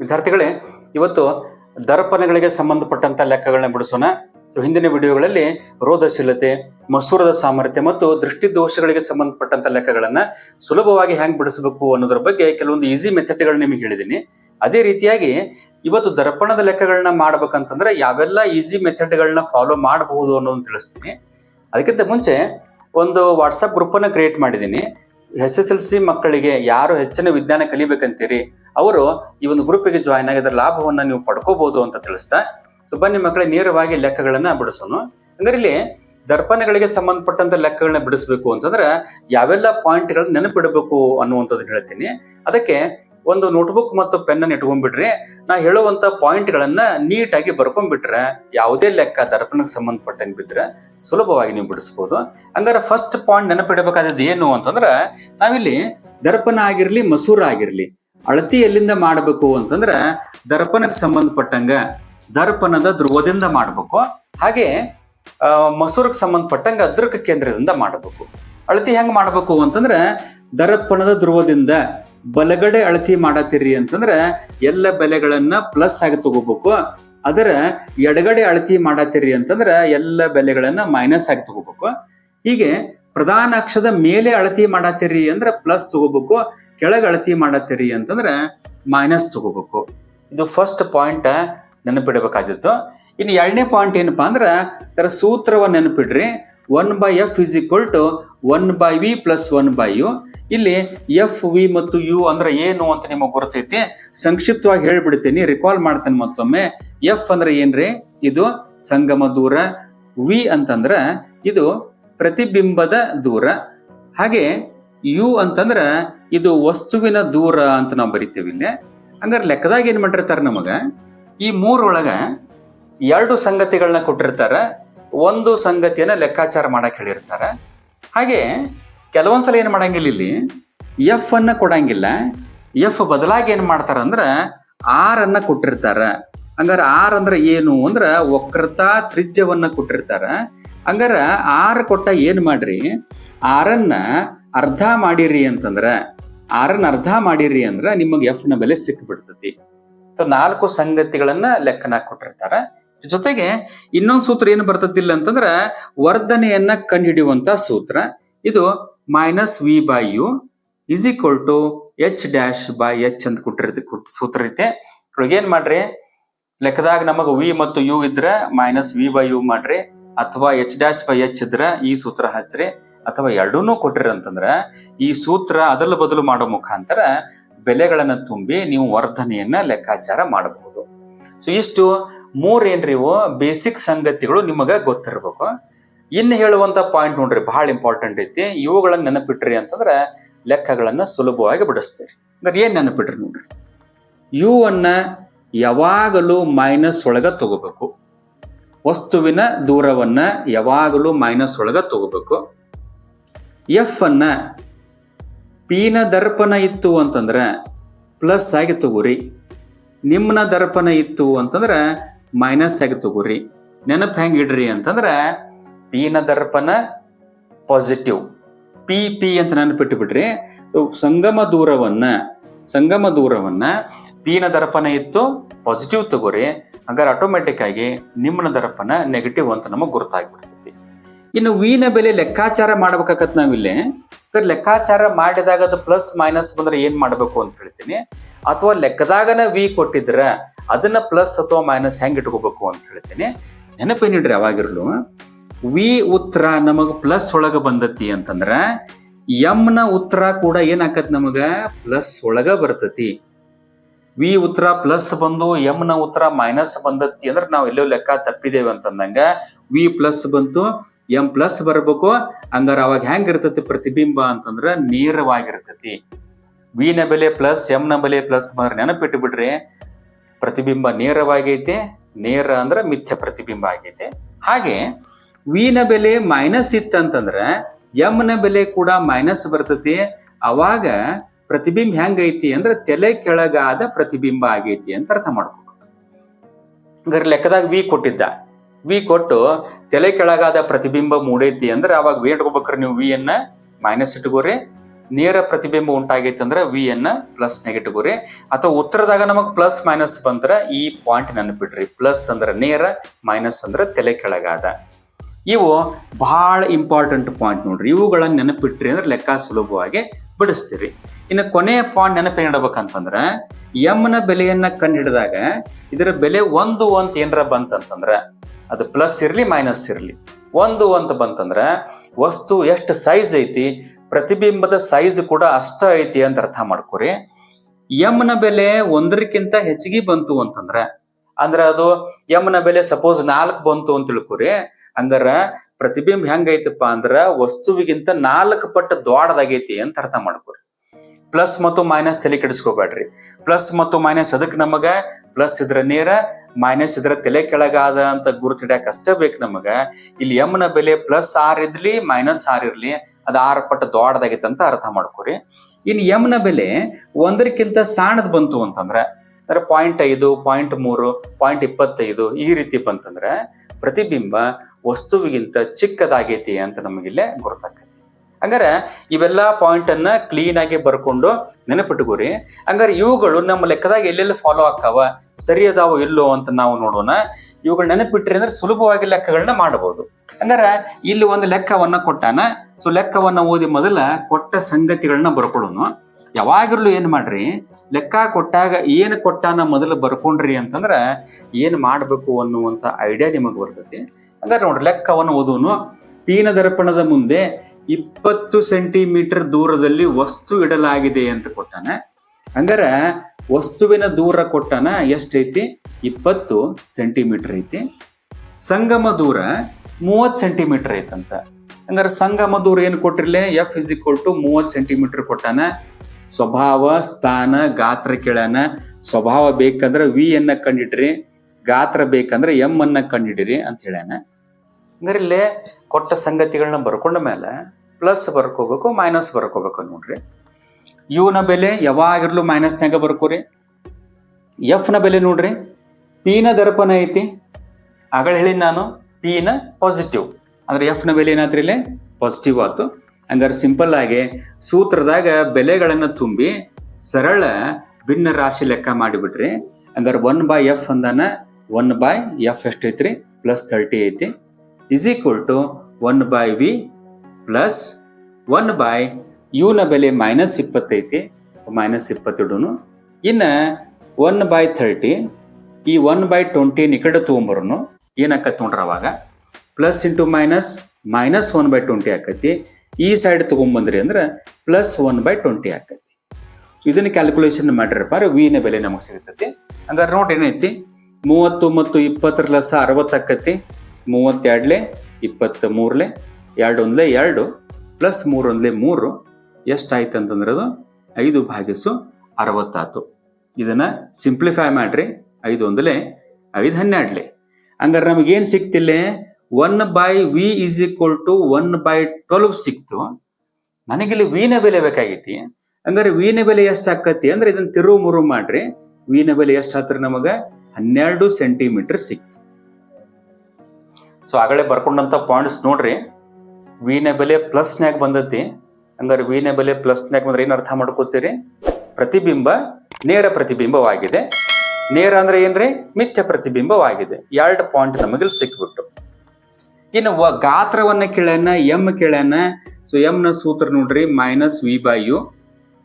ವಿದ್ಯಾರ್ಥಿಗಳೇ, ಇವತ್ತು ದರ್ಪಣಗಳಿಗೆ ಸಂಬಂಧಪಟ್ಟಂತ ಲೆಕ್ಕಗಳನ್ನ ಬಿಡಿಸೋಣ. ಸೊ ಹಿಂದಿನ ವಿಡಿಯೋಗಳಲ್ಲಿ ರೋಧಶೀಲತೆ, ಮಸೂರದ ಸಾಮರ್ಥ್ಯ ಮತ್ತು ದೃಷ್ಟಿ ದೋಷಗಳಿಗೆ ಸಂಬಂಧಪಟ್ಟಂತ ಲೆಕ್ಕಗಳನ್ನ ಸುಲಭವಾಗಿ ಹ್ಯಾಂಗ್ ಬಿಡಿಸಬೇಕು ಅನ್ನೋದ್ರ ಬಗ್ಗೆ ಕೆಲವೊಂದು ಈಸಿ ಮೆಥಡ್ಗಳನ್ನ ನಿಮಗೆ ಹೇಳಿದ್ದೀನಿ ಅದೇ ರೀತಿಯಾಗಿ ಇವತ್ತು ದರ್ಪಣದ ಲೆಕ್ಕಗಳನ್ನ ಮಾಡ್ಬೇಕಂತಂದ್ರೆ ಯಾವೆಲ್ಲ ಈಸಿ ಮೆಥಡ್ಗಳನ್ನ ಫಾಲೋ ಮಾಡಬಹುದು ಅನ್ನೋದನ್ನ ತಿಳಿಸ್ತೀನಿ. ಅದಕ್ಕಿಂತ ಮುಂಚೆ ಒಂದು ವಾಟ್ಸಪ್ ಗ್ರೂಪ್ ಅನ್ನ ಕ್ರಿಯೇಟ್ ಮಾಡಿದ್ದೀನಿ ಎಸ್ ಎಸ್ ಎಲ್ ಸಿ ಮಕ್ಕಳಿಗೆ ಯಾರು ಹೆಚ್ಚಿನ ವಿಜ್ಞಾನ ಕಲಿಬೇಕಂತೀರಿ? ಅವರು ಈ ಒಂದು ಗ್ರೂಪಿಗೆ ಜಾಯಿನ್ ಆಗಿ ಅದರ ಲಾಭವನ್ನು ನೀವು ಪಡ್ಕೋಬಹುದು ಅಂತ ತಿಳಿಸ್ತಾ ಸೊ ಬನ್ನಿ ಮಕ್ಕಳೇ, ನೇರವಾಗಿ ಲೆಕ್ಕಗಳನ್ನ ಬಿಡಿಸೋಣ. ಅಂದ್ರೆ ಇಲ್ಲಿ ದರ್ಪಣಗಳಿಗೆ ಸಂಬಂಧಪಟ್ಟಂತ ಲೆಕ್ಕಗಳನ್ನ ಬಿಡಿಸ್ಬೇಕು ಅಂತಂದ್ರೆ ಯಾವೆಲ್ಲ ಪಾಯಿಂಟ್ಗಳನ್ನ ನೆನಪಿಡಬೇಕು ಅನ್ನುವಂಥದ್ದು ಹೇಳ್ತೀನಿ. ಅದಕ್ಕೆ ಒಂದು ನೋಟ್ಬುಕ್ ಮತ್ತು ಪೆನ್ ಅನ್ನು ಇಟ್ಕೊಂಡ್ಬಿಟ್ರೆ ನಾ ಹೇಳುವಂತ ಪಾಯಿಂಟ್ಗಳನ್ನ ನೀಟಾಗಿ ಬರ್ಕೊಂಡ್ಬಿಟ್ರೆ, ಯಾವುದೇ ಲೆಕ್ಕ ದರ್ಪಣಕ್ಕೆ ಸಂಬಂಧಪಟ್ಟಂಗೆ ಬಿದ್ರೆ ಸುಲಭವಾಗಿ ನೀವು ಬಿಡಿಸ್ಬೋದು. ಹಂಗಾರೆ ಫಸ್ಟ್ ಪಾಯಿಂಟ್ ನೆನಪಿಡಬೇಕಾದದ್ದು ಏನು ಅಂತಂದ್ರೆ, ನಾವಿಲ್ಲಿ ದರ್ಪಣ ಆಗಿರ್ಲಿ, ಮಸೂರ ಆಗಿರ್ಲಿ ಅಳತಿ ಎಲ್ಲಿಂದ ಮಾಡಬೇಕು ಅಂತಂದ್ರೆ ದರ್ಪಣಕ್ಕೆ ಸಂಬಂಧಪಟ್ಟಂಗ ದರ್ಪಣದ ಧ್ರುವದಿಂದ ಮಾಡಬೇಕು. ಹಾಗೆ ಮಸೂರಕ್ಕೆ ಸಂಬಂಧಪಟ್ಟಂಗ ಅದೃಕ ಕೇಂದ್ರದಿಂದ ಮಾಡಬೇಕು. ಅಳತಿ ಹೆಂಗ್ ಮಾಡಬೇಕು ಅಂತಂದ್ರೆ ದರ್ಪಣದ ಧ್ರುವದಿಂದ ಬಲಗಡೆ ಅಳತಿ ಮಾಡತ್ತೀರಿ ಅಂತಂದ್ರೆ ಎಲ್ಲ ಬೆಲೆಗಳನ್ನ ಪ್ಲಸ್ ಆಗಿ ತಗೋಬೇಕು. ಅದರ ಎಡಗಡೆ ಅಳತಿ ಮಾಡತ್ತೀರಿ ಅಂತಂದ್ರೆ ಎಲ್ಲ ಬೆಲೆಗಳನ್ನ ಮೈನಸ್ ಆಗಿ ತಗೋಬೇಕು. ಹೀಗೆ ಪ್ರಧಾನ ಅಕ್ಷದ ಮೇಲೆ ಅಳತಿ ಮಾಡತ್ತೀರಿ ಅಂದ್ರೆ ಪ್ಲಸ್ ತಗೋಬೇಕು. ಕೆಳಗೆ ಅಳತಿ ಮಾಡತ್ತೀರಿ ಅಂತಂದ್ರೆ ಮೈನಸ್ ತಗೋಬೇಕು. ಇದು ಫಸ್ಟ್ ಪಾಯಿಂಟ್ ನೆನಪಿಡಬೇಕಾದಿತ್ತು ಇನ್ನು ಎರಡನೇ ಪಾಯಿಂಟ್ ಏನಪ್ಪಾ ಅಂದ್ರೆ ಅದರ ಸೂತ್ರವನ್ನು ನೆನಪಿಡ್ರಿ. One by F is equal to one by V plus one by U ಇಲ್ಲಿ ಎಫ್ ವಿ ಮತ್ತು ಯು ಅಂದ್ರೆ ಏನು ಅಂತ ನಿಮಗೆ ಗೊತ್ತೈತಿ. ಸಂಕ್ಷಿಪ್ತವಾಗಿ ಹೇಳ್ಬಿಡ್ತೀನಿ. ರಿಕಾಲ್ ಮಾಡ್ತೇನೆ ಮತ್ತೊಮ್ಮೆ. ಎಫ್ ಅಂದ್ರೆ ಏನ್ರಿ? ಇದು ಸಂಗಮ ದೂರ. ವಿ ಅಂತಂದ್ರೆ ಇದು ಪ್ರತಿಬಿಂಬದ ದೂರ. ಹಾಗೆ ಯು ಅಂತಂದ್ರೆ ಇದು ವಸ್ತುವಿನ ದೂರ ಅಂತ ನಾವು ಬರಿತೇವೆ ಇಲ್ಲಿ. ಹಂಗಾರೆ ಲೆಕ್ಕದಾಗ ಏನ್ ಮಾಡಿರ್ತಾರೆ ನಮಗ? ಈ ಮೂರೊಳಗ ಎರಡು ಸಂಗತಿಗಳನ್ನ ಕೊಟ್ಟಿರ್ತಾರೆ. ಒಂದು ಸಂಗತಿಯನ್ನ ಲೆಕ್ಕಾಚಾರ ಮಾಡಕ್ ಹೇಳಿರ್ತಾರೆ. ಹಾಗೆ ಕೆಲವೊಂದ್ಸಲ ಏನ್ ಮಾಡಂಗಿಲ್ಲ ಇಲ್ಲಿ? ಎಫ್ ಅನ್ನ ಕೊಡಂಗಿಲ್ಲ. ಎಫ್ ಬದಲಾಗಿ ಏನ್ ಮಾಡ್ತಾರ ಅಂದ್ರ ಆರ್ ಅನ್ನ ಕೊಟ್ಟಿರ್ತಾರ. ಹಂಗಾರ ಆರ್ ಅಂದ್ರ ಏನು? ಅಂದ್ರ ವಕ್ರತಾ ತ್ರಿಜ್ಯವನ್ನ ಕೊಟ್ಟಿರ್ತಾರ. ಹಂಗಾರ ಆರ್ ಕೊಟ್ಟ ಏನ್ ಮಾಡ್ರಿ? ಆರನ್ನ ಅರ್ಧ ಮಾಡಿರಿ ಅಂತಂದ್ರೆ, ಆರನ್ನ ಅರ್ಧ ಮಾಡಿರಿ ಅಂದ್ರೆ ನಿಮಗೆ ಎಫ್ನ ಬೆಲೆ ಸಿಕ್ಬಿಡ್ತತಿ. ಸೊ ನಾಲ್ಕು ಸಂಗತಿಗಳನ್ನ ಲೆಕ್ಕನ ಕೊಟ್ಟಿರ್ತಾರ. ಜೊತೆಗೆ ಇನ್ನೊಂದು ಸೂತ್ರ ಏನು ಬರ್ತದಿಲ್ಲ ಅಂತಂದ್ರೆ, ವರ್ಧನೆಯನ್ನ ಕಂಡುಹಿಡಿಯುವಂತ ಸೂತ್ರ. ಇದು minus V by U is equal to H dash by H ಅಂತ ಕೊಟ್ಟಿರ್ತಿ ಸೂತ್ರ ಐತೆ. ಏನ್ ಮಾಡ್ರಿ? ಲೆಕ್ಕದಾಗ ನಮಗೆ ವಿ ಮತ್ತು ಯು ಇದ್ರೆ ಮೈನಸ್ ವಿ ಬೈ ಯು ಮಾಡ್ರಿ, ಅಥವಾ ಎಚ್ ಡ್ಯಾಶ್ ಬೈ ಎಚ್ ಇದ್ರೆ ಈ ಸೂತ್ರ ಹಚ್ರಿ. ಅಥವಾ ಎರಡೂ ಕೊಟ್ಟಿರಿ ಅಂತಂದ್ರೆ, ಈ ಸೂತ್ರ ಅದಲು ಬದಲು ಮಾಡೋ ಮುಖಾಂತರ ಬೆಲೆಗಳನ್ನು ತುಂಬಿ ನೀವು ವರ್ಧನೆಯನ್ನ ಲೆಕ್ಕಾಚಾರ ಮಾಡಬಹುದು. ಸೊ ಇಷ್ಟು ಮೂರೇನ್ರಿ ಇವು? ಬೇಸಿಕ್ ಸಂಗತಿಗಳು ನಿಮಗೆ ಗೊತ್ತಿರ್ಬೇಕು. ಇನ್ನು ಹೇಳುವಂತ ಪಾಯಿಂಟ್ ನೋಡ್ರಿ, ಬಹಳ ಇಂಪಾರ್ಟೆಂಟ್ ಐತಿ. ಇವುಗಳನ್ನ ನೆನಪಿಟ್ರಿ ಅಂತಂದ್ರೆ, ಲೆಕ್ಕಗಳನ್ನ ಸುಲಭವಾಗಿ ಬಿಡಿಸ್ತೀರಿ. ಅಂದ್ರೆ ಏನ್ ನೆನಪಿಟ್ರಿ ನೋಡ್ರಿ? ಯು ಅನ್ನ ಯಾವಾಗಲೂ ಮೈನಸ್ ಒಳಗ ತಗೋಬೇಕು. ವಸ್ತುವಿನ ದೂರವನ್ನ ಯಾವಾಗಲೂ ಮೈನಸ್ ಒಳಗ ತಗೋಬೇಕು. ಎಫ್ ಅನ್ನ ಪಿನ ದರ್ಪಣ ಇತ್ತು ಅಂತಂದ್ರೆ ಪ್ಲಸ್ ಆಗಿ ತಗೋರಿ. ನಿಮ್ಮನ ದರ್ಪಣ ಇತ್ತು ಅಂತಂದ್ರೆ ಮೈನಸ್ ಆಗಿ ತಗೋರಿ. ನೆನಪು ಹೆಂಗೆ ಇಡ್ರಿ ಅಂತಂದ್ರೆ ಪಿನ ದರ್ಪಣ ಪಾಸಿಟಿವ್ ಪಿ ಪಿ ಅಂತ ನೆನಪಿಟ್ಟು ಬಿಡ್ರಿ. ಸಂಗಮ ದೂರವನ್ನ ಸಂಗಮ ದೂರವನ್ನ ಪಿನ ದರ್ಪಣ ಇತ್ತು ಪಾಸಿಟಿವ್ ತಗೋರಿ. ಹಂಗಾರೆ ಆಟೋಮೆಟಿಕ್ ಆಗಿ ನಿಮ್ಮನ ದರ್ಪಣ ನೆಗೆಟಿವ್ ಅಂತ ನಮಗೆ ಗುರುತಾಗ್ಬಿಡ್ತೈತಿ ಇನ್ನು ವಿನ ಬೆಲೆ ಲೆಕ್ಕಾಚಾರ ಮಾಡ್ಬೇಕಾಗತ್ ನಾವಿಲ್ಲಿ ಲೆಕ್ಕಾಚಾರ ಮಾಡಿದಾಗ ಅದು ಪ್ಲಸ್ ಮೈನಸ್ ಬಂದ್ರೆ ಏನ್ ಮಾಡ್ಬೇಕು ಅಂತ ಹೇಳ್ತೀನಿ. ಅಥವಾ ಲೆಕ್ಕದಾಗನ ವಿ ಕೊಟ್ಟಿದ್ರ ಅದನ್ನ ಪ್ಲಸ್ ಅಥವಾ ಮೈನಸ್ ಹೆಂಗ್ ಇಟ್ಕೋಬೇಕು ಅಂತ ಹೇಳ್ತೀನಿ. ನೆನಪೇನಿಡ್ರಿ ಯಾವಾಗಿರ್ಲು ವಿ ಉತ್ತರ ನಮಗ ಪ್ಲಸ್ ಒಳಗ ಬಂದತಿ ಅಂತಂದ್ರ ಎಂ ನ ಉತ್ತರ ಕೂಡ ಏನಾಕತ್ ನಮಗ? ಪ್ಲಸ್ ಒಳಗ ಬರ್ತತಿ. ವಿ ಉತ್ತರ ಪ್ಲಸ್ ಬಂದು ಎಂ ನ ಉತ್ತರ ಮೈನಸ್ ಬಂದತ್ತಿ ಅಂದ್ರೆ ನಾವು ಎಲ್ಲೋ ಲೆಕ್ಕ ತಪ್ಪಿದೇವೆ ಅಂತಂದಂಗ. ವಿ ಪ್ಲಸ್ ಬಂತು ಎಂ ಪ್ಲಸ್ ಬರ್ಬೇಕು, ಹಂಗಾರ ಅವಾಗ ಹೆಂಗಿರ್ತತಿ ಪ್ರತಿಬಿಂಬ ಅಂತಂದ್ರ ನೇರವಾಗಿರ್ತತಿ. ವಿ ನ ಬೆಲೆ ಪ್ಲಸ್ ಎಂ ನ ಬೆಲೆ ಪ್ಲಸ್ ಬಂದ್ರೆ ನೆನಪಿಟ್ಟು ಬಿಡ್ರಿ, ಪ್ರತಿಬಿಂಬ ನೇರವಾಗೈತೆ, ನೇರ ಅಂದ್ರೆ ಮಿಥ್ಯ ಪ್ರತಿಬಿಂಬ ಆಗೈತೆ. ಹಾಗೆ ವಿ ನ ಬೆಲೆ ಮೈನಸ್ ಇತ್ತಂತಂದ್ರ ಎಂ ನ ಬೆಲೆ ಕೂಡ ಮೈನಸ್ ಬರ್ತತಿ. ಅವಾಗ ಪ್ರತಿಬಿಂಬ ಹೆಂಗೈತಿ ಅಂದ್ರೆ ತಲೆ ಕೆಳಗಾದ ಪ್ರತಿಬಿಂಬ ಆಗೈತಿ ಅಂತ ಅರ್ಥ ಮಾಡ್ಕೋಬೇಕು. ಹಂಗಾರೆ ಲೆಕ್ಕದಾಗ ವಿ ಕೊಟ್ಟಿದ್ದ. ವಿ ಕೊಟ್ಟು ತಲೆ ಕೆಳಗಾದ ಪ್ರತಿಬಿಂಬ ಮೂಡೈತಿ ಅಂದ್ರೆ ಅವಾಗ ವಿ ಇಟ್ಕೋಬೇಕ್ರಿ ನೀವು ವಿ ಅನ್ನ ಮೈನಸ್ ಇಟ್ಕೋರಿ. ನೇರ ಪ್ರತಿಬಿಂಬ ಉಂಟಾಗೈತೆ ಅಂದ್ರೆ ವಿ ಅನ್ನ ಪ್ಲಸ್ ನೆಗೆಟಿವ್ ರೀ ಅಥವಾ ಉತ್ತರದಾಗ ನಮಗೆ ಪ್ಲಸ್ ಮೈನಸ್ ಬಂದ್ರೆ ಈ ಪಾಯಿಂಟ್ ನೆನಪಿಡ್ರಿ. ಪ್ಲಸ್ ಅಂದ್ರೆ ನೇರ ಮೈನಸ್ ಅಂದ್ರೆ ತಲೆ ಕೆಳಗಾದ. ಇವು ಬಹಳ ಇಂಪಾರ್ಟೆಂಟ್ ಪಾಯಿಂಟ್ ನೋಡ್ರಿ. ಇವುಗಳನ್ನ ನೆನಪಿಟ್ರಿ ಅಂದ್ರೆ ಲೆಕ್ಕ ಸುಲಭವಾಗಿ ಬಿಡಿಸ್ತೀರಿ. ಇನ್ನು ಕೊನೆಯ ಪಾಯಿಂಟ್ ನೆನಪಿಡಬೇಕಂತಂದ್ರ ಎಂ ನ ಬೆಲೆಯನ್ನ ಕಂಡುಹಿಡಿದಾಗ ಇದರ ಬೆಲೆ ಒಂದು ಅಂತ ಏನರ ಬಂತಂತಂದ್ರ, ಅದು ಪ್ಲಸ್ ಇರ್ಲಿ ಮೈನಸ್ ಇರ್ಲಿ. ಒಂದು ಅಂತ ಬಂತಂದ್ರ, ವಸ್ತು ಎಷ್ಟು ಸೈಜ್ ಐತಿ, ಪ್ರತಿಬಿಂಬದ ಸೈಜ್ ಕೂಡ ಅಷ್ಟ ಐತಿ ಅಂತ ಅರ್ಥ ಮಾಡ್ಕೊರಿ. ಎಂ ನ ಬೆಲೆ ಒಂದರಕ್ಕಿಂತ ಹೆಚ್ಚಿಗೆ ಬಂತು ಅಂತಂದ್ರ, ಅಂದ್ರೆ ಅದು ಯಮ್ನ ಬೆಲೆ ಸಪೋಸ್ ನಾಲ್ಕು ಬಂತು ಅಂತ ತಿಳ್ಕೊರಿ ಹಂಗಾರ ಪ್ರತಿಬಿಂಬ ಹೆಂಗೈತಪ್ಪ ಅಂದ್ರ ವಸ್ತುವಿಗಿಂತ ನಾಲ್ಕು ಪಟ್ಟು ದೊಡ್ಡದಾಗೈತಿ ಅಂತ ಅರ್ಥ ಮಾಡ್ಕೊರಿ. ಪ್ಲಸ್ ಮತ್ತು ಮೈನಸ್ ತಲೆ ಕೆಡಿಸ್ಕೋಬೇಡ್ರಿ. ಪ್ಲಸ್ ಮತ್ತು ಮೈನಸ್ ಅದಕ್ಕೆ ನಮಗ, ಪ್ಲಸ್ ಇದ್ರ ನೇರ, ಮೈನಸ್ ಇದ್ರ ತಲೆ ಕೆಳಗಾದ ಅಂತ ಗುರುತಿಡ್ಯಾಕ ಅಷ್ಟೇ ಬೇಕು ನಮಗ. ಇಲ್ಲಿ ಎಂ ನ ಬೆಲೆ ಪ್ಲಸ್ ಆರ್ ಇರ್ಲಿ ಮೈನಸ್ ಆರ್ ಇರ್ಲಿ, ಅದು ಆರು ಪಟ್ಟು ದೊಡ್ಡದಾಗೈತೆ ಅಂತ ಅರ್ಥ ಮಾಡ್ಕೊರಿ. ಇನ್ನು ಎಂ ನ ಬೆಲೆ ಒಂದಕ್ಕಿಂತ ಸಣ್ಣದ್ ಬಂತು ಅಂತಂದ್ರೆ, ಅಂದ್ರೆ ಪಾಯಿಂಟ್ ಐದು ಪಾಯಿಂಟ್ ಮೂರು ಪಾಯಿಂಟ್ ಇಪ್ಪತ್ತೈದು ಈ ರೀತಿ ಬಂತಂದ್ರೆ ಪ್ರತಿಬಿಂಬ ವಸ್ತುವಿಗಿಂತ ಚಿಕ್ಕದಾಗೈತಿ ಅಂತ ನಮಗಿಲ್ಲೇ ಗುರುತಾಕೈತಿ ಹಂಗಾರೆ ಇವೆಲ್ಲ ಪಾಯಿಂಟ್ ಅನ್ನ ಕ್ಲೀನ್ ಆಗಿ ಬರ್ಕೊಂಡು ನೆನಪಿಟ್ಕೋರಿ. ಹಂಗಾರೆ ಇವುಗಳು ನಮ್ಮ ಲೆಕ್ಕದಾಗ ಎಲ್ಲೆಲ್ಲಿ ಫಾಲೋ ಆಕ್ಕಾವ ಸರಿ ಅದಾವ ಇಲ್ಲೋ ಅಂತ ನಾವು ನೋಡೋಣ. ಇವುಗಳು ನೆನಪಿಟ್ರಿ ಅಂದ್ರೆ ಸುಲಭವಾಗಿ ಲೆಕ್ಕಗಳನ್ನ ಮಾಡಬಹುದು ಹಂಗಾರ ಇಲ್ಲಿ ಒಂದು ಲೆಕ್ಕವನ್ನ ಕೊಟ್ಟಾನ. ಸೊ ಲೆಕ್ಕವನ್ನ ಓದಿ ಮೊದಲ ಕೊಟ್ಟ ಸಂಗತಿಗಳನ್ನ ಬರ್ಕೊಳ್ಳೋಣ. ಯಾವಾಗಿರ್ಲು ಏನ್ ಮಾಡ್ರಿ, ಲೆಕ್ಕ ಕೊಟ್ಟಾಗ ಏನು ಕೊಟ್ಟಾನ ಮೊದಲು ಬರ್ಕೊಂಡ್ರಿ ಅಂತಂದ್ರ ಏನ್ ಮಾಡ್ಬೇಕು ಅನ್ನುವಂತ ಐಡಿಯಾ ನಿಮಗೆ ಬರ್ತೈತಿ. ಹಂಗಾರೆ ನೋಡ್ರಿ ಲೆಕ್ಕವನ್ನು ಓದುವನು. ಪೀನ ದರ್ಪಣದ ಮುಂದೆ ಇಪ್ಪತ್ತು ಸೆಂಟಿಮೀಟರ್ ದೂರದಲ್ಲಿ ವಸ್ತು ಇಡಲಾಗಿದೆ ಅಂತ ಕೊಟ್ಟಾನೆ. ಹಂಗಾರೆ ವಸ್ತುವಿನ ದೂರ ಕೊಟ್ಟಾನ ಎಷ್ಟೈತಿ ಇಪ್ಪತ್ತು ಸೆಂಟಿಮೀಟರ್ ಐತಿ. ಸಂಗಮ ದೂರ ಮೂವತ್ ಸೆಂಟಿಮೀಟರ್ ಐತಂತ. ಹಂಗಾರೆ ಸಂಗಮ ದೂರ ಏನು ಕೊಟ್ಟಿರ್ಲಿ? ಎಫ್ ಇಸ್ ಇಕ್ವಲ್ ಟು ಮೂವತ್ತು ಸೆಂಟಿಮೀಟರ್ ಕೊಟ್ಟಾನ. ಸ್ವಭಾವ, ಸ್ಥಾನ, ಗಾತ್ರ ಕೇಳಾನ ಸ್ವಭಾವ ಬೇಕಂದ್ರೆ ವಿ ಅನ್ನ ಕಂಡಿಡ್ರಿ ಗಾತ್ರ ಬೇಕಂದ್ರೆ ಎಂ ಅನ್ನ ಕಂಡಿಡಿರಿ ಅಂತ ಹೇಳ್ಯಾನ. ಹಂಗಾರೆ ಇಲ್ಲೇ ಕೊಟ್ಟ ಸಂಗತಿಗಳನ್ನ ಬರ್ಕೊಂಡ ಮೇಲೆ ಪ್ಲಸ್ ಬರ್ಕೋಬೇಕು ಮೈನಸ್ ಬರ್ಕೋಬೇಕು ನೋಡ್ರಿ. ನ ಬೆಲೆ ಯಾವಾಗಿರ್ಲು ಮೈನಸ್ನಾಗ ಬರ್ಕೋರಿ. ನ ಬೆಲೆ ನೋಡ್ರಿ. ನ ದರ್ಪಣ ಐತಿ. ಆಗಳ ಹೇಳಿ ನಾನು ಪಿ ನ ಪಾಸಿಟಿವ್ ಅಂದ್ರೆ ಎಫ್ನ ಬೆಲೆ ಏನಾದ್ರಿ ಇಲ್ಲೇ? ಪಾಸಿಟಿವ್ ಆಯ್ತು ಹಂಗಾರೆ ಸಿಂಪಲ್ ಆಗಿ ಸೂತ್ರದಾಗ ಬೆಲೆಗಳನ್ನು ತುಂಬಿ ಸರಳ ಭಿನ್ನ ರಾಶಿ ಲೆಕ್ಕ ಮಾಡಿಬಿಟ್ರಿ. ಹಂಗಾರೆ ಒನ್ ಬೈ ಎಫ್ ಅಂದಾನ ಒನ್ ಬೈ ಎಫ್ ಎಷ್ಟೈತ್ರಿ? ಪ್ಲಸ್ ತರ್ಟಿ ಐತಿ. Is equal to one by V plus one by ನ ಬೆಲೆ ಮೈನಸ್ ಇಪ್ಪತ್ತೈತಿ ಮೈನಸ್ ಇಪ್ಪತ್ತೆರಡು ಇನ್ನು ಒನ್ ಬೈ ಥರ್ಟಿ ಈ ಒನ್ ಬೈ ಟ್ವೆಂಟಿ ನಿಕಡೆ ತೊಗೊಂಬರೋನು ಏನಾಕತ್ ನೋಡ್ರಿ ಅವಾಗ? Plus into minus minus one by twenty ಆಕೈತಿ. ಈ ಸೈಡ್ ತೊಗೊಂಬಂದ್ರಿ ಅಂದ್ರೆ ಪ್ಲಸ್ ಒನ್ ಬೈ ಟ್ವೆಂಟಿ ಆಕೈತಿ. ಇದನ್ನ ಕ್ಯಾಲ್ಕುಲೇಷನ್ ಮಾಡಿರಪ್ಪ ವಿ ನ ಬೆಲೆ ನಮಗೆ ಸಿಗ್ತೈತಿ. ಹಂಗಾರೆ ನೋಡಿ ಏನೈತಿ ಮೂವತ್ತು ಮತ್ತು ಇಪ್ಪತ್ತರ ಲಸ ಅರವತ್ತು ಆಕತಿ ಮೂವತ್ತೆರಡ್ಲೆ ಇಪ್ಪತ್ತ ಮೂರ್ಲೆ ಎರಡು ಒಂದ್ಲೆ ಎರಡು ಪ್ಲಸ್ ಮೂರು ಒಂದ್ಲೆ ಮೂರು ಎಷ್ಟಾಯ್ತು ಅಂತಂದ್ರೆ ಅದು ಐದು ಭಾಗಿಸು ಅರವತ್ತಾತು. ಇದನ್ನ ಸಿಂಪ್ಲಿಫೈ ಮಾಡ್ರಿ ಐದು ಒಂದಲೆ ಐದು ಹನ್ನೆರಡ್ಲೆ ಹಂಗಾರೆ ನಮಗೇನು ಸಿಕ್ತಿಲ್ಲ? One by V is equal to one by twelve ಸಿಕ್ತು. ನನಗಿಲ್ಲಿ ವಿನ ಬೆಲೆ ಬೇಕಾಗೈತಿ. ಹಂಗಾರೆ ವಿನ ಬೆಲೆ ಎಷ್ಟು ಆಕತಿ ಅಂದ್ರೆ ಇದನ್ನ ತಿರುವು ಮುರು ಮಾಡ್ರಿ. ವಿನ ಬೆಲೆ ಎಷ್ಟು ಹತ್ರ ನಮಗ? ಹನ್ನೆರಡು ಸೆಂಟಿಮೀಟರ್ ಸಿಕ್ತು. ಸೊ ಆಗಲೇ ಬರ್ಕೊಂಡಂತ ಪಾಯಿಂಟ್ಸ್ ನೋಡ್ರಿ. ವಿನ ಬೆಲೆ ಪ್ಲಸ್ನ್ಯಾಗ ಬಂದತಿ. ಹಂಗಾರೆ ವಿನ ಬೆಲೆ ಪ್ಲಸ್ನ್ಯಾಗ ಬಂದ್ರೆ ಏನು ಅರ್ಥ ಮಾಡ್ಕೋತೀರಿ? ಪ್ರತಿಬಿಂಬ ನೇರ ಪ್ರತಿಬಿಂಬವಾಗಿದೆ. ನೇರ ಅಂದ್ರೆ ಏನ್ರಿ? ಮಿಥ್ಯ ಪ್ರತಿಬಿಂಬವಾಗಿದೆ. ಎರಡು ಪಾಯಿಂಟ್ ನಮಗೆ ಸಿಕ್ಬಿಟ್ಟು. ಇನ್ನು ಗಾತ್ರವನ್ನ ಕೇಳ್ಯಾನ ಎಂ ಕೇಳ್ಯಾನ. ಸೊ ಎಂ ನ ಸೂತ್ರ ನೋಡ್ರಿ ಮೈನಸ್ ವಿ ಬೈ ಯು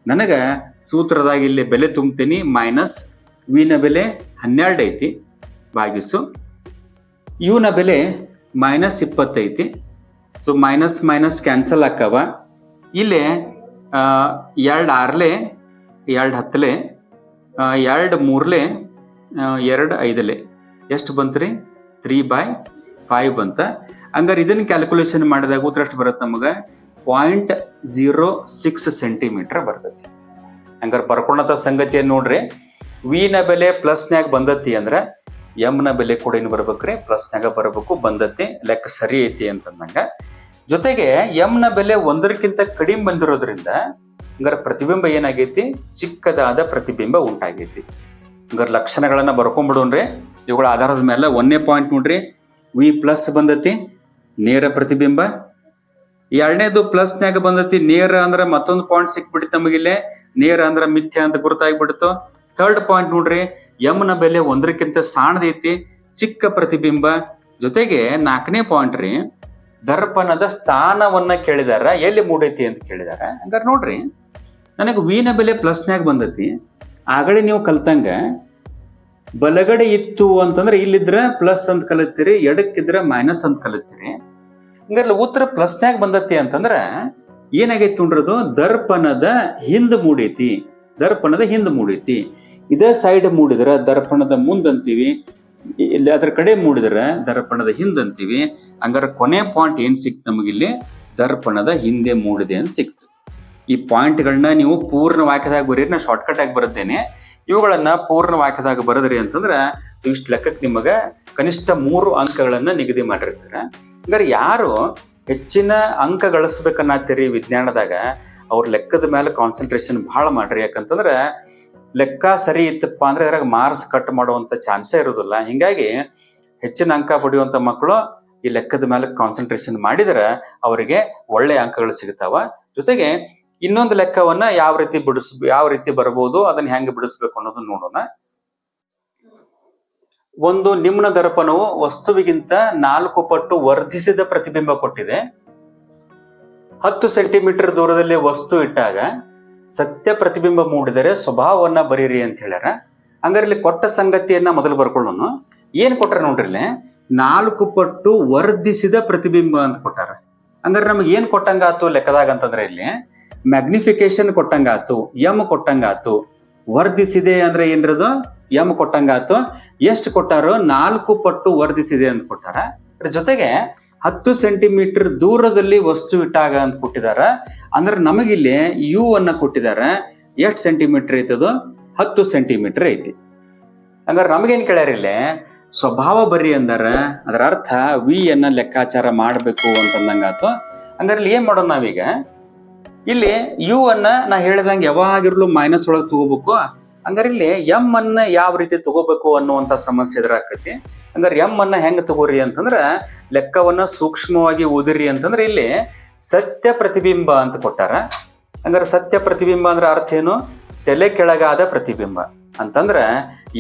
ನನಗ ಸೂತ್ರದಾಗ ಇಲ್ಲಿ ಬೆಲೆ ತುಂಬ್ತೀನಿ ಮೈನಸ್ ವಿನ ಬೆಲೆ ಹನ್ನೆರಡು ಐತಿ. ಭಾಗಿಸು. ಇವನ ಬೆಲೆ ಮೈನಸ್ ಇಪ್ಪತ್ತೈತಿ ಸೊ ಮೈನಸ್ ಮೈನಸ್ ಕ್ಯಾನ್ಸಲ್ ಆಕ್ಕವ. ಇಲ್ಲಿ ಎರಡು ಆರ್ಲೆ, ಎರಡು ಹತ್ತಲೆ ಎರಡು ಮೂರ್ಲೆ ಎರಡು ಐದಲೆ. ಎಷ್ಟು ಬಂತ್ರಿ? ತ್ರೀ ಬೈ ಫೈವ್ ಅಂತ. ಹಂಗಾರೆ ಇದನ್ನ ಕ್ಯಾಲ್ಕುಲೇಷನ್ ಮಾಡಿದಾಗ ಉತ್ತರ ಎಷ್ಟು ಬರುತ್ತೆ ನಮಗೆ? ಪಾಯಿಂಟ್ ಝೀರೋ ಸಿಕ್ಸ್ ಸೆಂಟಿಮೀಟರ್ ಬರ್ತೈತಿ. ಹಂಗಾರೆ ಬರ್ಕೊಂಡಂತ ಸಂಗತಿಯನ್ನು ನೋಡ್ರಿ. ವಿ ನ ಬೆಲೆ ಪ್ಲಸ್ನ್ಯಾಗ ಬಂದತಿ ಅಂದ್ರೆ ಎಂ ನ ಬೆಲೆ ಕೂಡ ಏನು ಬರ್ಬೇಕ್ರಿ ಪ್ಲಸ್ನ್ಯಾಗ ಬರಬೇಕು, ಬಂದತಿ, ಲೆಕ್ಕ ಸರಿ ಐತಿ ಅಂತಂದಂಗ. ಜೊತೆಗೆ ಎಂ ನ ಬೆಲೆ ಒಂದರಕ್ಕಿಂತ ಕಡಿಮೆ ಬಂದಿರೋದ್ರಿಂದ ಹಂಗಾರೆ ಪ್ರತಿಬಿಂಬ ಏನಾಗೈತಿ? ಚಿಕ್ಕದಾದ ಪ್ರತಿಬಿಂಬ ಉಂಟಾಗೈತಿ. ಹಂಗಾರೆ ಲಕ್ಷಣಗಳನ್ನ ಬರ್ಕೊಂಡ್ಬಿಡೋನ್ರಿ ಇವುಗಳ ಆಧಾರದ ಮೇಲೆ ಒಂದನೇ ಪಾಯಿಂಟ್ ನೋಡ್ರಿ. ವಿ ಪ್ಲಸ್ ಬಂದತಿ, ನೇರ ಪ್ರತಿಬಿಂಬ. ಎರಡನೇದು ಪ್ಲಸ್ನ್ಯಾಗ ಬಂದತಿ, ನೇರ ಅಂದ್ರೆ ಮತ್ತೊಂದು ಪಾಯಿಂಟ್ ಸಿಕ್ಬಿಡ್ತು ನಮಗಿಲ್ಲೇ. ನೇರ ಅಂದ್ರೆ ಮಿಥ್ಯ ಅಂತ ಗುರುತಾಗ್ಬಿಡ್ತು. ಥರ್ಡ್ ಪಾಯಿಂಟ್ ನೋಡ್ರಿ ಎಂ ನ ಬೆಲೆ ಒಂದರಕ್ಕಿಂತ ಸಾಣದೈತಿ, ಚಿಕ್ಕ ಪ್ರತಿಬಿಂಬ. ಜೊತೆಗೆ ನಾಲ್ಕನೇ ಪಾಯಿಂಟ್ ರೀ, ದರ್ಪಣದ ಸ್ಥಾನವನ್ನ ಕೇಳಿದಾರ, ಎಲ್ಲಿ ಮೂಡೈತಿ ಅಂತ ಕೇಳಿದಾರ. ಹಂಗಾರೆ ನೋಡ್ರಿ, ನನಗೆ ವೀನ ಬೆಲೆ ಪ್ಲಸ್ನ್ಯಾಗ ಬಂದೈತಿ. ಆಗಡೆ ನೀವು ಕಲ್ತಂಗ, ಬಲಗಡೆ ಇತ್ತು ಅಂತಂದ್ರೆ ಇಲ್ಲಿದ್ರ ಪ್ಲಸ್ ಅಂತ ಕಲಿತೀರಿ, ಎಡಕ್ಕಿದ್ರ ಮೈನಸ್ ಅಂತ ಕಲಿತೀರಿ. ಹಂಗಾರೆ ಉತ್ತರ ಪ್ಲಸ್ನ್ಯಾಗ ಬಂದತಿ ಅಂತಂದ್ರ, ಏನಾಗೈತಿ ನೋಡ್ರದು ದರ್ಪಣದ ಹಿಂದ್ ಮೂಡೈತಿ, ದರ್ಪಣದ ಹಿಂದ್ ಮೂಡೈತಿ. ಇದೇ ಸೈಡ್ ಮೂಡಿದ್ರೆ ದರ್ಪಣದ ಮುಂದಂತೀವಿ. ಇಲ್ಲಿ ಅದ್ರ ಕಡೆ ಮೂಡಿದ್ರೆ ದರ್ಪಣದ ಹಿಂದಂತೀವಿ. ಹಂಗಾರೆ ಕೊನೆ ಪಾಯಿಂಟ್ ಏನ್ ಸಿಕ್ತು ನಮಗಿಲ್ಲಿ? ದರ್ಪಣದ ಹಿಂದೆ ಮೂಡಿದೆ ಅಂತ ಸಿಕ್ತು. ಈ ಪಾಯಿಂಟ್ಗಳನ್ನ ನೀವು ಪೂರ್ಣ ವಾಕ್ಯದಾಗ ಬರೀರಿ, ನಾ ಶಾರ್ಟ್ಕಟ್ ಆಗಿ ಬರುತ್ತೇನೆ. ಇವುಗಳನ್ನ ಪೂರ್ಣ ವಾಕ್ಯದಾಗ ಬರದ್ರಿ ಅಂತಂದ್ರೆ ಇಷ್ಟು ಲೆಕ್ಕಕ್ಕೆ ನಿಮಗೆ ಕನಿಷ್ಠ ಮೂರು ಅಂಕಗಳನ್ನ ನಿಗದಿ ಮಾಡಿರ್ತಾರೆ. ಹಂಗಾರೆ ಯಾರು ಹೆಚ್ಚಿನ ಅಂಕ ಗಳಿಸ್ಬೇಕನ್ನತ್ತೀರಿ ವಿಜ್ಞಾನದಾಗ, ಅವ್ರ ಲೆಕ್ಕದ ಮೇಲೆ ಕಾನ್ಸಂಟ್ರೇಷನ್ ಭಾಳ ಮಾಡ್ರಿ ಯಾಕಂತಂದ್ರ ಲೆಕ್ಕ ಸರಿ ಇತ್ತಪ್ಪ ಅಂದ್ರೆ ಅದ್ರಾಗ ಮಾರ್ಕ್ಸ್ ಕಟ್ ಮಾಡುವಂತ ಚಾನ್ಸೇ ಇರೋದಿಲ್ಲ. ಹಿಂಗಾಗಿ ಹೆಚ್ಚಿನ ಅಂಕ ಪಡೆಯುವಂತ ಮಕ್ಕಳು ಈ ಲೆಕ್ಕದ ಮೇಲೆ ಕಾನ್ಸಂಟ್ರೇಷನ್ ಮಾಡಿದ್ರೆ ಅವರಿಗೆ ಒಳ್ಳೆ ಅಂಕಗಳು ಸಿಗ್ತಾವ. ಜೊತೆಗೆ ಇನ್ನೊಂದು ಲೆಕ್ಕವನ್ನ ಯಾವ ರೀತಿ ಬಿಡಿಸ್, ಯಾವ ರೀತಿ ಬರಬಹುದು ಅದನ್ನ ಹೆಂಗ್ ಬಿಡಿಸ್ಬೇಕು ಅನ್ನೋದನ್ನ ನೋಡೋಣ. ಒಂದು ನಿಮ್ನ ದರ್ಪಣವು ವಸ್ತುವಿಗಿಂತ ನಾಲ್ಕು ಪಟ್ಟು ವರ್ಧಿಸಿದ ಪ್ರತಿಬಿಂಬ ಕೊಟ್ಟಿದೆ. ಹತ್ತು ಸೆಂಟಿಮೀಟರ್ ದೂರದಲ್ಲಿ ವಸ್ತು ಇಟ್ಟಾಗ ಸತ್ಯ ಪ್ರತಿಬಿಂಬ ಮೂಡಿದರೆ ಸ್ವಭಾವವನ್ನ ಬರೀರಿ ಅಂತ ಹೇಳ್ಯಾರ. ಹಂಗಾರೆ ಇಲ್ಲಿ ಕೊಟ್ಟ ಸಂಗತಿಯನ್ನ ಮೊದಲು ಬರ್ಕೊಳ್ಳೋಣ. ಏನು ಕೊಟ್ಟಾರ ನೋಡ್ರಿ ನಾಲ್ಕು ಪಟ್ಟು ವರ್ಧಿಸಿದ ಪ್ರತಿಬಿಂಬ ಅಂತ ಕೊಟ್ಟಾರ. ಅಂದ್ರೆ ನಮ್ಗೆ ಏನು ಕೊಟ್ಟಂಗಾತು ಲೆಕ್ಕದಾಗ ಅಂತಂದ್ರೆ ಇಲ್ಲಿ? Magnification ಕೊಟ್ಟಂಗಾತು M ಕೊಟ್ಟಂಗಾತು. ವರ್ಧಿಸಿದೆ ಅಂದ್ರೆ ಏನ್ರದು? ಎಂ ಕೊಟ್ಟಂಗಾತು. ಎಷ್ಟು ಕೊಟ್ಟಾರೋ? ನಾಲ್ಕು ಪಟ್ಟು ವರ್ಧಿಸಿದೆ ಅಂತ ಕೊಟ್ಟಾರ. ಜೊತೆಗೆ ಹತ್ತು ಸೆಂಟಿಮೀಟರ್ ದೂರದಲ್ಲಿ ವಸ್ತು ಇಟ್ಟಾಗ ಅಂತ ಕೊಟ್ಟಿದ್ದಾರೆ ಅಂದ್ರೆ ನಮಗಿಲ್ಲಿ ಯು ಅನ್ನ ಕೊಟ್ಟಿದ್ದಾರೆ ಎಷ್ಟು ಸೆಂಟಿಮೀಟರ್ ಐತದು ಹತ್ತು ಸೆಂಟಿಮೀಟರ್ ಐತಿ. ಹಂಗಾರೆ ನಮಗೇನ್ ಕೇಳ್ಯಾರ ಇಲ್ಲಿ? ಸ್ವಭಾವ ಬರಿ ಅಂದಾರ. ಅದರ ಅರ್ಥ ವಿ ಅನ್ನ ಲೆಕ್ಕಾಚಾರ ಮಾಡಬೇಕು ಅಂತಂದಂಗಾತು. ಹಂಗಾರೆ ಇಲ್ಲಿ ಏನ್ ಮಾಡೋಣ ನಾವೀಗ? ಇಲ್ಲಿ ಯು ಅನ್ನ ನಾ ಹೇಳ್ದಂಗೆ ಯಾವಾಗಿರ್ಲು ಮೈನಸ್ ಒಳಗೆ ತಗೋಬೇಕು. ಹಂಗಾರೆ ಇಲ್ಲಿ ಎಂ ಅನ್ನ ಯಾವ ರೀತಿ ತಗೋಬೇಕು ಅನ್ನುವಂತ ಸಮಸ್ಯೆ ಎದುರಾಕತಿ ಹಂಗಾರೆ ಎಂ ಅನ್ನ ಹೆಂಗ್ ತಗೋರಿ ಅಂತಂದ್ರ ಲೆಕ್ಕವನ್ನ ಸೂಕ್ಷ್ಮವಾಗಿ ಓದಿರಿ ಅಂತಂದ್ರೆ ಇಲ್ಲಿ ಸತ್ಯ ಪ್ರತಿಬಿಂಬ ಅಂತ ಕೊಟ್ಟಾರ. ಹಂಗಾರೆ ಸತ್ಯ ಪ್ರತಿಬಿಂಬ ಅಂದ್ರೆ ಅರ್ಥ ಏನು? ತಲೆ ಕೆಳಗಾದ ಪ್ರತಿಬಿಂಬ. ಅಂತಂದ್ರ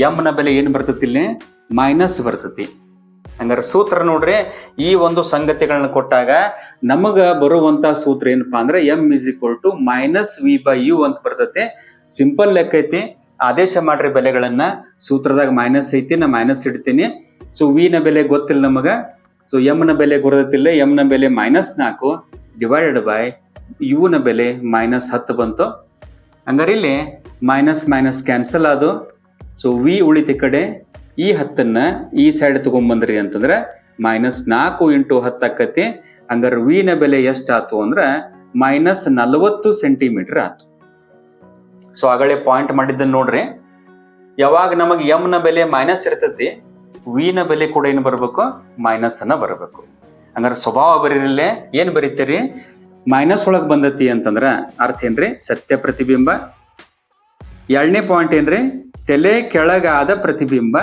ಎಂ ನ ಬೆಲೆ ಏನ್ ಬರ್ತತಿ ಇಲ್ಲಿ? ಮೈನಸ್ ಬರ್ತತಿ. ಹಂಗಾರೆ ಸೂತ್ರ ನೋಡ್ರಿ, ಈ ಒಂದು ಸಂಗತಿಗಳನ್ನ ಕೊಟ್ಟಾಗ ನಮಗ ಬರುವಂತ ಸೂತ್ರ ಏನಪ್ಪಾ ಅಂದ್ರೆ M is equal to minus V by U ಅಂತ ಬರ್ತೈತಿ. ಸಿಂಪಲ್ ಲೆಕ್ಕ ಐತಿ. ಆದೇಶ ಮಾಡ್ರಿ ಬೆಲೆಗಳನ್ನ. ಸೂತ್ರದಾಗ ಮೈನಸ್ ಐತಿ ನಾ ಮೈನಸ್ ಇಡ್ತೀನಿ ಸೊ ವಿನ ಬೆಲೆ ಗೊತ್ತಿಲ್ಲ ನಮಗ. ಸೊ ಎಂ ನ ಬೆಲೆ ಗೊತ್ತಿಲ್ಲ ಎಂ ನ ಬೆಲೆ ಮೈನಸ್ ನಾಲ್ಕು ಡಿವೈಡೆಡ್ ಬೈ ಯು ನ ಬೆಲೆ ಮೈನಸ್ ಹತ್ತು ಬಂತು. ಹಂಗಾರೆ ಇಲ್ಲಿ ಮೈನಸ್ ಮೈನಸ್ ಕ್ಯಾನ್ಸಲ್ ಆದು. ಸೊ ವಿ ಉಳಿತ ಕಡೆ ಈ ಹತ್ತನ್ನ ಈ ಸೈಡ್ ತಗೊಂಬಂದ್ರಿ ಅಂತಂದ್ರೆ ಮೈನಸ್ ನಾಲ್ಕು ಇಂಟು ಹತ್ತು ಆಕತಿ. ಹಂಗಾರೆ ವಿನ ಬೆಲೆ ಎಷ್ಟಾತು ಅಂದ್ರೆ ಮೈನಸ್ ನಲವತ್ತು ಸೆಂಟಿಮೀಟರ್ ಆತು. ಸೊ ಆಗಲೇ ಪಾಯಿಂಟ್ ಮಾಡಿದ್ದನ್ನ ನೋಡ್ರಿ. ಯಾವಾಗ ನಮಗೆ ಎಂ ನ ಬೆಲೆ ಮೈನಸ್ ಇರ್ತೈತಿ ವಿ ನ ಬೆಲೆ ಕೂಡ ಏನು ಬರಬೇಕು? ಮೈನಸ್ ಅನ್ನ ಬರಬೇಕು. ಹಂಗಾರೆ ಸ್ವಭಾವ ಬರೀರಲ್ಲೇ ಏನ್ ಬರೀತೀರಿ? ಮೈನಸ್ ಒಳಗೆ ಬಂದತಿ ಅಂತಂದ್ರ ಅರ್ಥ ಏನ್ರಿ? ಸತ್ಯ ಪ್ರತಿಬಿಂಬ. ಎರಡನೇ ಪಾಯಿಂಟ್ ಏನ್ರಿ? ತಲೆ ಕೆಳಗಾದ ಪ್ರತಿಬಿಂಬ.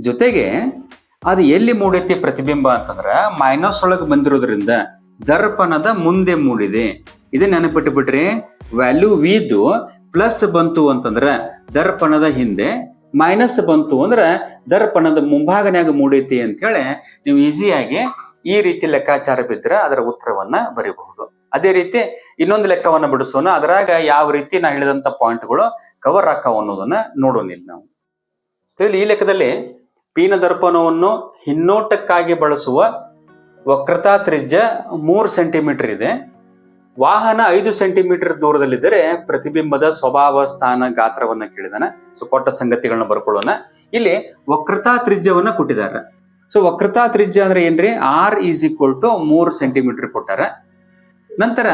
ಜೊತೆಗೆ ಅದು ಎಲ್ಲಿ ಮೂಡೈತಿ ಪ್ರತಿಬಿಂಬ ಅಂತಂದ್ರ ಮೈನಸ್ ಒಳಗೆ ಬಂದಿರೋದ್ರಿಂದ ದರ್ಪಣದ ಮುಂದೆ ಮೂಡಿದೆ. ಇದು ನೆನಪಿಟ್ಟು ಬಿಡ್ರಿ ವ್ಯಾಲ್ಯೂ ವಿದು ಪ್ಲಸ್ ಬಂತು ಅಂತಂದ್ರೆ ದರ್ಪಣದ ಹಿಂದೆ ಮೈನಸ್ ಬಂತು ಅಂದ್ರ ದರ್ಪಣದ ಮುಂಭಾಗನ್ಯಾಗ ಮೂಡೈತಿ ಅಂತ ಹೇಳಿ ನೀವು ಈಸಿಯಾಗಿ ಈ ರೀತಿ ಲೆಕ್ಕಾಚಾರ ಬಿದ್ದರೆ ಅದರ ಉತ್ತರವನ್ನ ಬರೀಬಹುದು. ಅದೇ ರೀತಿ ಇನ್ನೊಂದು ಲೆಕ್ಕವನ್ನು ಬಿಡಿಸೋಣ. ಅದರಾಗ ಯಾವ ರೀತಿ ನಾ ಹೇಳಿದಂತ ಪಾಯಿಂಟ್ಗಳು ಕವರ್ ಆಕಾವ ಅನ್ನೋದನ್ನ ನೋಡೋಣ ಇಲ್ಲಿ ನಾವು. ಈ ಲೆಕ್ಕದಲ್ಲಿ ಪೀನ ದರ್ಪಣವನ್ನು ಹಿನ್ನೋಟಕ್ಕಾಗಿ ಬಳಸುವ ವಕ್ರತಾ ತ್ರಿಜ್ಯ ಮೂರು ಸೆಂಟಿಮೀಟರ್ ಇದೆ. ವಾಹನ ಐದು ಸೆಂಟಿಮೀಟರ್ ದೂರದಲ್ಲಿದ್ದರೆ ಪ್ರತಿಬಿಂಬದ ಸ್ವಭಾವ, ಸ್ಥಾನ, ಗಾತ್ರವನ್ನ ಕೇಳಿದಾನೆ. ಸೊ ಕೊಟ್ಟ ಸಂಗತಿಗಳನ್ನ ಬರ್ಕೊಳ್ಳೋಣ. ಇಲ್ಲಿ ವಕ್ರತಾ ತ್ರಿಜ್ಯವನ್ನ ಕೊಟ್ಟಿದ್ದಾರೆ. ಸೊ ವಕ್ರತಾ ತ್ರಿಜ್ಯ ಅಂದ್ರೆ ಏನ್ರಿ? ಆರ್ ಈಸ್ ಈಕ್ವಲ್ ಟು ಮೂರು ಸೆಂಟಿಮೀಟರ್ ಕೊಟ್ಟಾರ. ನಂತರ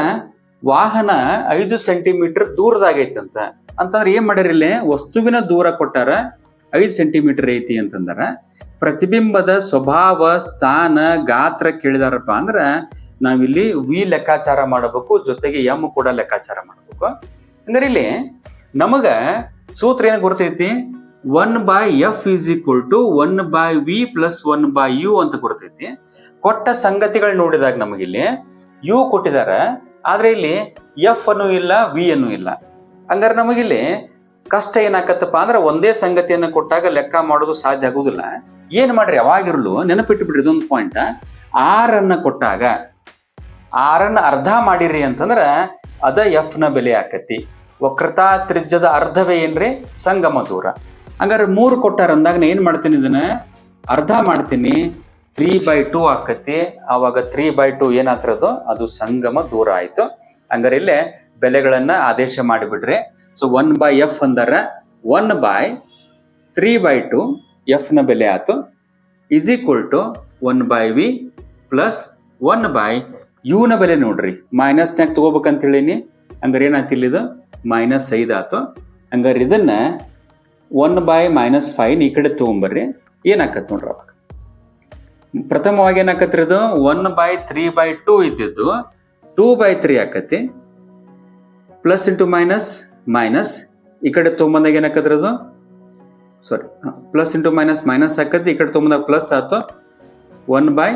ವಾಹನ ಐದು ಸೆಂಟಿಮೀಟರ್ ದೂರದಾಗೈತಂತ. ಅಂತಂದ್ರೆ ಏನ್ ಮಾಡ್ಯಾರ ಇಲ್ಲಿ? ವಸ್ತುವಿನ ದೂರ ಕೊಟ್ಟಾರ. ಐದು ಸೆಂಟಿಮೀಟರ್ ಐತಿ ಅಂತಂದಾರ. ಪ್ರತಿಬಿಂಬದ ಸ್ವಭಾವ, ಸ್ಥಾನ, ಗಾತ್ರ ಕೇಳಿದಾರಪ್ಪ ಅಂದ್ರ ನಾವಿಲ್ಲಿ ವಿ ಲೆಕ್ಕಾಚಾರ ಮಾಡಬೇಕು, ಜೊತೆಗೆ ಎಂ ಕೂಡ ಲೆಕ್ಕಾಚಾರ ಮಾಡಬೇಕು. ಅಂದ್ರೆ ಇಲ್ಲಿ ನಮಗ ಸೂತ್ರ ಏನ್ ಗೊತ್ತೈತಿ one by F is equal to one by V plus one by U ಅಂತ ಗೊತ್ತೈತಿ ಕೊಟ್ಟ ಸಂಗತಿಗಳು ನೋಡಿದಾಗ ನಮಗಿಲ್ಲಿ ಯು ಕೊಟ್ಟಿದ್ದಾರೆ ಆದ್ರೆ ಇಲ್ಲಿ ಎಫ್ ಅನ್ನು ಇಲ್ಲ ವಿ ಅನ್ನು ಇಲ್ಲ. ಹಂಗಾರೆ ನಮಗಿಲ್ಲಿ ಕಷ್ಟ ಏನಾಕತ್ತಪ್ಪ ಅಂದ್ರೆ ಒಂದೇ ಸಂಗತಿಯನ್ನು ಕೊಟ್ಟಾಗ ಲೆಕ್ಕ ಮಾಡೋದು ಸಾಧ್ಯ ಆಗುದಿಲ್ಲ. ಏನ್ ಮಾಡ್ರಿ ಯಾವಾಗಿರ್ಲು ನೆನಪಿಟ್ಟು ಬಿಡ್ರಿ ಇದೊಂದು ಪಾಯಿಂಟ್ ಆರ್ ಅನ್ನ ಕೊಟ್ಟಾಗ ಆರ್ ಅನ್ನ ಅರ್ಧ ಮಾಡಿರಿ ಅಂತಂದ್ರ ಅದ ಎಫ್ನ ಬೆಲೆ ಆಕತಿ. ವಕ್ರತಾ ತ್ರಿಜ್ಯದ ಅರ್ಧವೇ ಏನ್ರಿ? ಸಂಗಮ ದೂರ. ಹಂಗಾರೆ ಮೂರು ಕೊಟ್ಟಾರ ಅಂದಾಗ ಏನ್ ಮಾಡ್ತೀನಿ ಇದನ್ನ? ಅರ್ಧ ಮಾಡ್ತೀನಿ. ತ್ರೀ ಬೈ ಟೂ ಆಕತಿ. ಅವಾಗ ತ್ರೀ ಬೈ ಟೂ ಏನಾಗ್ತಿರೋದು ಅದು? ಸಂಗಮ ದೂರ ಆಯ್ತು. ಹಂಗಾರೆ ಇಲ್ಲೇ ಬೆಲೆಗಳನ್ನ ಆದೇಶ ಮಾಡಿಬಿಡ್ರಿ. ಸೊ ಒನ್ ಬೈ ಎಫ್ ಅಂದರ one by three by two ಎಫ್ನ ಬೆಲೆ ಆಯ್ತು is equal to one by V plus one by U ನ ಬೆಲೆ ನೋಡ್ರಿ. ಮೈನಸ್ನ್ಯಾಗ ತಗೋಬೇಕಂತ ಹೇಳೀನಿ ಹಂಗಾರೆ ಏನಾಯ್ತು ಇಲ್ಲಿ ಇದು? ಮೈನಸ್ ಐದು ಆಯ್ತು ಹಂಗಾರೆ ಇದನ್ನ ಒನ್ ಬೈ ಮೈನಸ್ ಫೈವ್ ಈ ಕಡೆ ತಗೊಂಬರ್ರಿ. ಏನಾಕತ್ ನೋಡ್ರಿ ಅವಾಗ? ಪ್ರಥಮವಾಗಿ ಏನಾಕತ್ರಿ ಇದು? One by three by two ಇದ್ದಿದ್ದು ಟೂ ಬೈ ತ್ರೀ ಆಕತಿ. ಪ್ಲಸ್ ಇಂಟು ಮೈನಸ್ ಮೈನಸ್ ಈ ಕಡೆ ತೊಗೊಂಬಂದಾಗ ಏನಾಕತ್ರಿ ಅದು sorry plus into minus minus ಆಕತಿ. ಈ ಕಡೆ ತೊಗೊಂಬಂದಾಗ ಪ್ಲಸ್ ಆಯ್ತು one by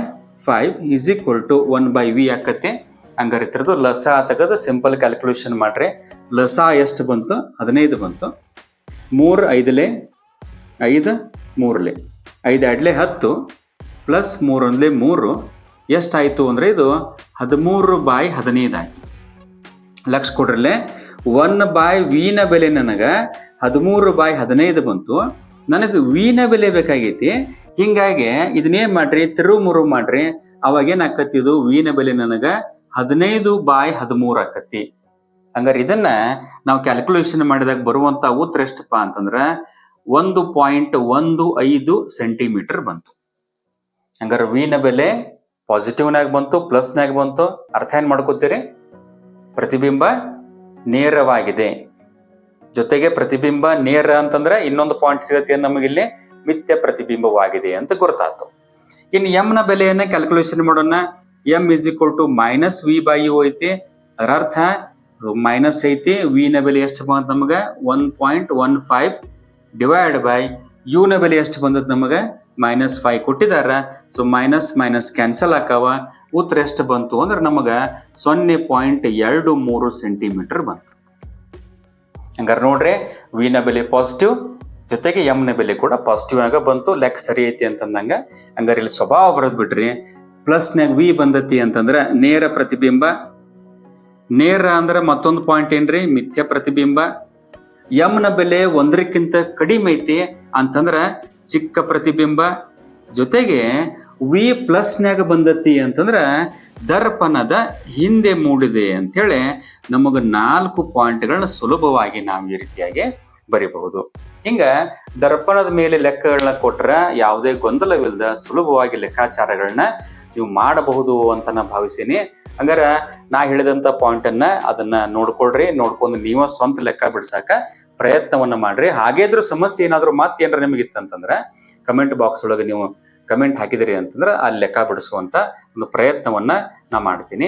five is equal to one by V ಆಕತಿ ಹಂಗಾರೆ ಲಸ ತೆಗೆದು ಸಿಂಪಲ್ ಕ್ಯಾಲ್ಕುಲೇಷನ್ ಮಾಡ್ರಿ. ಲಸ ಎಷ್ಟು ಬಂತು? ಹದಿನೈದು ಬಂತು. ಮೂರು ಐದಲೆ, ಐದು ಮೂರಲೆ. ಐದು ಎರಡ್ಲೆ ಹತ್ತು ಪ್ಲಸ್ ಮೂರೊಂದ್ಲೆ ಮೂರು. ಎಷ್ಟಾಯಿತು ಅಂದರೆ ಇದು ಹದಿಮೂರು ಬಾಯ್ ಹದಿನೈದು ಆಯಿತು. ಲಕ್ಷ ಕೊಡ್ರಲ್ಲೇ ಒನ್ ಬಾಯ್ ವಿನ ಬೆಲೆ ನನಗೆ ಹದಿಮೂರು ಬಾಯ್ ಹದಿನೈದು ಬಂತು. ನನಗೆ ವಿನ ಬೆಲೆ ಬೇಕಾಗೈತಿ. ಹಿಂಗಾಗಿ ಇದನ್ನೇನ್ ಮಾಡ್ರಿ ತಿರು ಮುರು ಮಾಡ್ರಿ. ಅವಾಗ ಏನಾಕತಿ ಇದು? ವೀನ ಬೆಲೆ ನನಗ ಹದಿನೈದು ಬಾಯ್ ಹದಿಮೂರು ಆಕತಿ ಹಂಗಾರೆ ಇದನ್ನ ನಾವು ಕ್ಯಾಲ್ಕುಲೇಷನ್ ಮಾಡಿದಾಗ ಬರುವಂತ ಉತ್ತರ ಎಷ್ಟಪ್ಪ ಅಂತಂದ್ರ ಒಂದು ಪಾಯಿಂಟ್ ಒಂದು ಐದು ಸೆಂಟಿಮೀಟರ್ ಬಂತು. ಹಂಗಾರೆ ವೀನ ಬೆಲೆ ಪಾಸಿಟಿವ್ನಾಗ ಬಂತು ಪ್ಲಸ್ನಾಗ ಬಂತು. ಅರ್ಥ ಏನ್ ಮಾಡ್ಕೋತೀರಿ? ಪ್ರತಿಬಿಂಬ ನೇರವಾಗಿದೆ. ಜೊತೆಗೆ ಪ್ರತಿಬಿಂಬ ನೇರ ಅಂತಂದ್ರೆ ಇನ್ನೊಂದು ಪಾಯಿಂಟ್ ಸಿಗತ್ತೆ ನಮಗಿಲ್ಲಿ? ಮಿಥ್ಯ ಪ್ರತಿಬಿಂಬವಾಗಿದೆ ಅಂತ ಗೊತ್ತಾಯ್ತು ಇನ್ನು ಎಂ ನ ಬೆಲೆಯನ್ನ ಕ್ಯಾಲ್ಕುಲೇಷನ್ ಮಾಡೋಣ. M is equal to minus V by U ಐತಿ. ಅದರ ಅರ್ಥ ಮೈನಸ್ ಐತಿ. ವಿ ನ ಬೆಲೆ ಎಷ್ಟು ಬಂತ ನಮಗೆ? One point one five divide by U ನ ಬೆಲೆ ಎಷ್ಟು ಬಂದದ ನಮಗೆ? ಮೈನಸ್ ಫೈವ್ ಕೊಟ್ಟಿದಾರ. ಸೊ ಮೈನಸ್ ಮೈನಸ್ ಕ್ಯಾನ್ಸಲ್ ಆಕಾವ. ಉತ್ತರ ಎಷ್ಟು ಬಂತು ಅಂದ್ರೆ ನಮಗೆ ಸೊನ್ನೆ ಪಾಯಿಂಟ್ ಎರಡು ಮೂರು ಸೆಂಟಿಮೀಟರ್ ಬಂತು. ಹಂಗಾರೆ ನೋಡ್ರಿ ವಿ ನ ಬೆಲೆ ಪಾಸಿಟಿವ್ ಜೊತೆಗೆ ಯಮ್ನ ಬೆಲೆ ಕೂಡ ಪಾಸಿಟಿವ್ ಆಗ ಬಂತು. ಲೆಕ್ಕ ಸರಿ ಐತಿ ಅಂತಂದಂಗ ಹಂಗಾರೆ ಇಲ್ಲಿ ಸ್ವಭಾವ ಬರೋದ್ ಬಿಡ್ರಿ ಪ್ಲಸ್ನಾಗ ವಿ ಬಂದತಿ ಅಂತಂದ್ರ ನೇರ ಪ್ರತಿಬಿಂಬ. ನೇರ ಅಂದ್ರೆ ಮತ್ತೊಂದು ಪಾಯಿಂಟ್ ಏನ್ರಿ? ಮಿಥ್ಯ ಪ್ರತಿಬಿಂಬ. ಯಮ್ನ ಬೆಲೆ ಒಂದರಕ್ಕಿಂತ ಕಡಿಮೆ ಐತಿ ಅಂತಂದ್ರ ಚಿಕ್ಕ ಪ್ರತಿಬಿಂಬ. ಜೊತೆಗೆ ವಿ ಪ್ಲಸ್ನ್ಯಾಗ ಬಂದತಿ ಅಂತಂದ್ರ ದರ್ಪಣದ ಹಿಂದೆ ಮೂಡಿದೆ ಅಂತೇಳಿ ನಮಗ ನಾಲ್ಕು ಪಾಯಿಂಟ್ಗಳನ್ನ ಸುಲಭವಾಗಿ ನಾವು ಈ ರೀತಿಯಾಗಿ ಬರಿಬಹುದು. ಹಿಂಗ ದರ್ಪಣದ ಮೇಲೆ ಲೆಕ್ಕಗಳನ್ನ ಕೊಟ್ರ ಯಾವುದೇ ಗೊಂದಲವಿಲ್ಲದ ಸುಲಭವಾಗಿ ಲೆಕ್ಕಾಚಾರಗಳನ್ನ ನೀವು ಮಾಡಬಹುದು ಅಂತ ನಾ ಭಾವಿಸೀನಿ. ಹಂಗಾರ ನಾ ಹೇಳಿದಂತ ಪಾಯಿಂಟ್ ಅನ್ನ ಅದನ್ನ ನೋಡ್ಕೊಳ್ರಿ, ನೋಡ್ಕೊಂಡು ನೀವ ಸ್ವಂತ ಲೆಕ್ಕ ಬಿಡ್ಸಾಕ ಪ್ರಯತ್ನವನ್ನ ಮಾಡ್ರಿ. ಹಾಗೇ ಇದ್ರೂ ಸಮಸ್ಯೆ ಏನಾದ್ರೂ ನಿಮಗೆ ಇತ್ತಂತಂದ್ರ ಕಮೆಂಟ್ ಬಾಕ್ಸ್ ಒಳಗೆ ನೀವು ಕಮೆಂಟ್ ಹಾಕಿದಿರಿ ಅಂತಂದ್ರೆ ಆ ಲೆಕ್ಕ ಬಿಡಿಸುವಂತ ಒಂದು ಪ್ರಯತ್ನವನ್ನ ನಾ ಮಾಡ್ತೀನಿ.